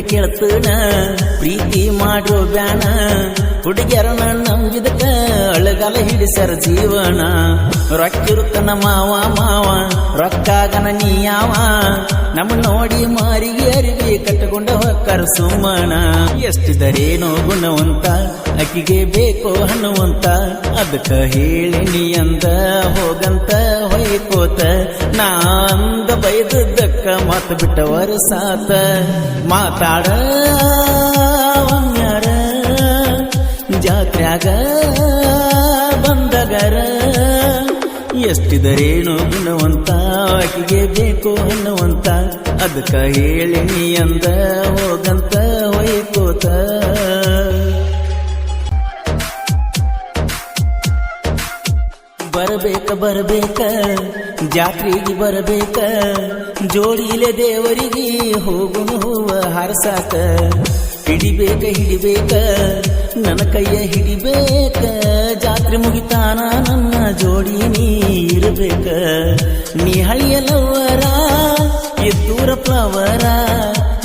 ಕೇಳ್ತನ, ಪ್ರೀತಿ ಮಾಡೋ ಬ್ಯಾನ. ಹುಡುಗಿಯರನ್ನ ನಂಬಿದಕ ಅಳಗಾಲ ಹಿಡಿಸರ ಜೀವನ. ರೊಕ್ಕಿರುತ್ತನ ಮಾವ ಮಾವ, ರೊಕ್ಕಾಗನ ನೀ ಯಾವ. ನಮ್ಮ ನೋಡಿ ಮಾರಿಗೆ ಅರಿವಿ ಕಟ್ಟಕೊಂಡ ಹೊಕ್ಕರ ಸುಮ್ಮನ. ಎಷ್ಟಿದರೇನೋ ಗುಣವಂತ. ಅಕ್ಕಿಗೆ ಬೇಕು ಅನ್ನುವಂತ ಅದಕ್ಕ ಹೇಳಿನಿ ಅಂದ ಹೋಗಂತ ಹೊಯ್ಕೋತ. ನಾ ಅಂದ ಬೈದದ್ದಕ್ಕ ಮಾತು ಬಿಟ್ಟವರು ಸಾತ. ಮಾತಾಡ ಒಮ್ಮ್ಯಾರ ಜಾತ್ರ್ಯಾಗ ಬಂದಗರ. ಎಷ್ಟಿದರೇನು ಅನ್ನುವಂತ ಆಕಿಗೆ ಬೇಕು ಅನ್ನುವಂತ ಅದಕ್ಕ ಹೇಳಿನಿ ಅಂದ ಹೋಗಂತ ಹೊಯ್ಕೋತ. ಬರಬೇಕ ಬರಬೇಕ. ಜಾತ್ರೆಗೆ ಬರಬೇಕ. ಜೋಡಿಲೆ ದೇವರಿಗೆ ಹೋಗುನು ಹೂವ ಹಾರಸಾಕ. ಹಿಡಿಬೇಕ ಹಿಡಿಬೇಕ. ನನ್ನ ಕೈಯ ಹಿಡಿಬೇಕ. ಜಾತ್ರೆ ಮುಗಿತಾನ ನನ್ನ ಜೋಡಿ ನೀ ಇರಬೇಕ. ನೀ ಹಳಿಯಲವರ ಎದ್ದೂರ ಪ್ಲವರ.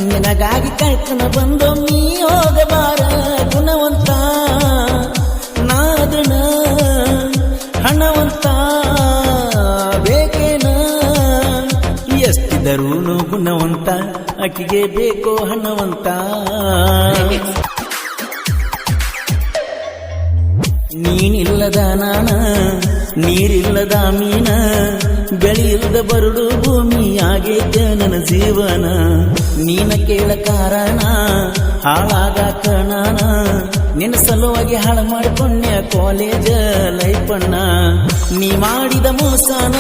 ನಿನಗಾಗಿ ಕಳ್ತನ ಬಂದೊಮ್ಮಿ ಹೋಗಬಾರ. ಎಷ್ಟಿದರೂನು ಗುಣವಂತ ಅಕ್ಕಿಗೆ ಬೇಕೋ ಹಣವಂತ. ನೀನಿಲ್ಲದ ನಾನ, ನೀರಿಲ್ಲದ ಮೀನ, ಬೆಳೆಯಿಲ್ಲದ ಬರಡು ಭೂಮಿ ನನ್ನ ಜೀವನ. ನೀನ ಕೇಳ ಕಾರಣ ಹಾಳಾದ ಕಣನ. ನಿನ್ನ ಸಲುವಾಗಿ ಹಾಳು ಮಾಡಿಕೊಂಡೆ ಕಾಲೇಜ ಲೈಫಣ್ಣ ನೀ ಮಾಡಿದ ಮೋಸನ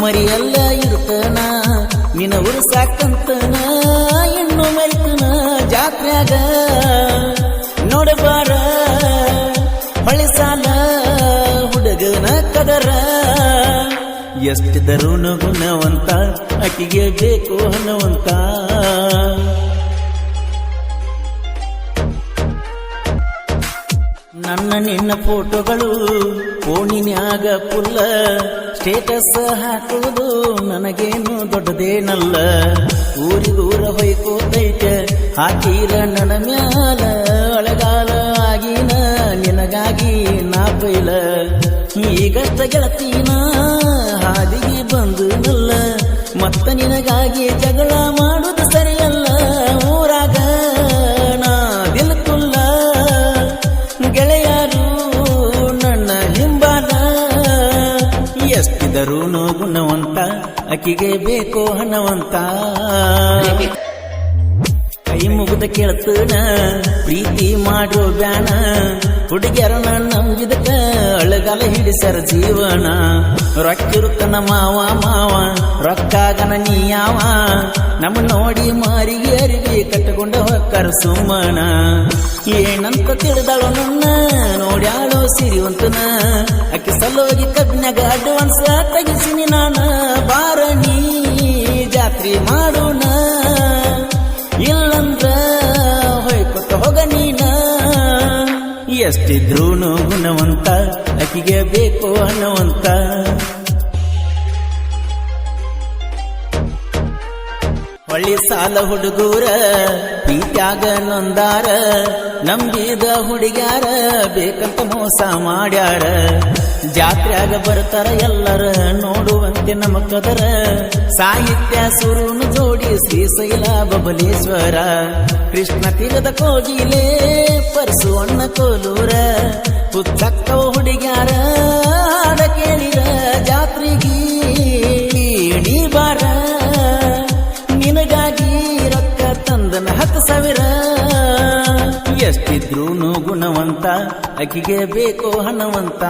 ಮರಿಯಲ್ಲ ಇರ್ತನ ನಿನ್ನ ಉರ್ಸಾಕಂತನ ಇನ್ನು ಮೈತನ ಜಾತ್ರ್ಯಾಗ ನೋಡಬಾರ. ಮಳೆ ಸಾಲ, ಹುಡುಗನ ಕದರ. ಎಷ್ಟಿದರೂನು ಗುಣವಂತ ಅಕ್ಕಿಗೆ ಬೇಕು ಅನ್ನುವಂತ. ನನ್ನ ನಿನ್ನ ಫೋಟೋಗಳು ಫೋನಿನ್ಯಾಗ ಪುಲ್ಲ. ಸ್ಟೇಟಸ್ ಹಾಕುವುದು ನನಗೇನು ದೊಡ್ಡದೇನಲ್ಲ. ಊರಿಗೂರ ಹೊಯ್ಕೋತೈತೆ ಹಾಕೀರ ನನ್ನ ಮ್ಯಾಲ. ಒಳಗಾಲ ಆಗಿನ ನಿನಗಾಗಿ ನಾ ಬೈಲ. ಈಗಷ್ಟ ಗೆಳತೀನ, ಹಾದಿಗೆ ಬಂದು ನಲ್ಲ. ಮತ್ತ ನಿನಗಾಗಿ ಜಗಳ ಮಾಡುದು ಎಷ್ಟಿದರೂನು ಗುಣವಂತ ಅಕ್ಕಿಗೆ ಬೇಕೋ ಹಣವಂತ. ಕೈ ಮುಗಿದ ಕೇಳ್ತನ, ಪ್ರೀತಿ ಮಾಡೋ ಬ್ಯಾನ. ಹುಡುಗ್ಯಾರನ ನಂಬಿದಕ ಅಳಗಲ ಹಿಡಿಸರ ಜೀವನ. ರೊಕ್ಕಿರುತ್ತನ ಮಾವ ಮಾವ, ರೊಕ್ಕಾಗನ ನೀಯಾವ. ನಮ್ಮ ನೋಡಿ ಮಾರಿಗೆ ಅರಿವಿ ಕಟ್ಟಕೊಂಡ ಹೊಕ್ಕರ ಸುಮ್ಮನ. ಏನಂತ ತಿಳಿದಾಳೋ ನನ್ನ? ನೋಡ್ಯಾಳೋ ಸಿರಿವಂತನ ಅಕ್ಕಿ ಸಲೋಗಿ ಕಜ್ಞಾಗ ಅಡ್ವಾನ್ಸ್ ತೆಗಿಸಿನಿ ನಾನ. ಬಾರ ನೀ ಜಾತ್ರೆ ಮಾಡೋಣ. ಇಲ್ಲಂದ್ರ ಹೊಯ್ಕೊತ ಹೋಗ ನೀನ. ಎಷ್ಟಿದ್ರು ಗುಣವಂತ ಅಕ್ಕಿಗೆ ಬೇಕು ಅನ್ನವಂತ. ಹೊಳ್ಳಿ ಸಾಲ ಹುಡುಗೂರ ಪ್ರೀತ್ಯಾಗ ನೊಂದಾರ, ನಂಬಿದ ಹುಡುಗ್ಯಾರ, ಬೇಕಂತ ಮೋಸ ಮಾಡ್ಯಾರ. ಜಾತ್ರೆಯಾಗ ಬರ್ತಾರ ಎಲ್ಲರ ನೋಡುವಂತೆ ನಮ್ಮ ಕದರ ಸಾಹಿತ್ಯ ಸುರುನು ಜೋಡಿ ಶ್ರೀಶೈಲ ಬಬಲೇಶ್ವರ. ಕೃಷ್ಣ ತೀರದ ಕೋಗಿಲೆ ಪರಸು ಅಣ್ಣ ಕೋಲೂರ. ಪುತ್ತಕ್ಕ ಹುಡುಗ್ಯಾರ ಹಾಡ ಕೇಳಿರ. ಎಷ್ಟಿದ್ರೂನು ಗುಣವಂತ ಅಕ್ಕಿಗೆ ಬೇಕೋ ಹಣವಂತ.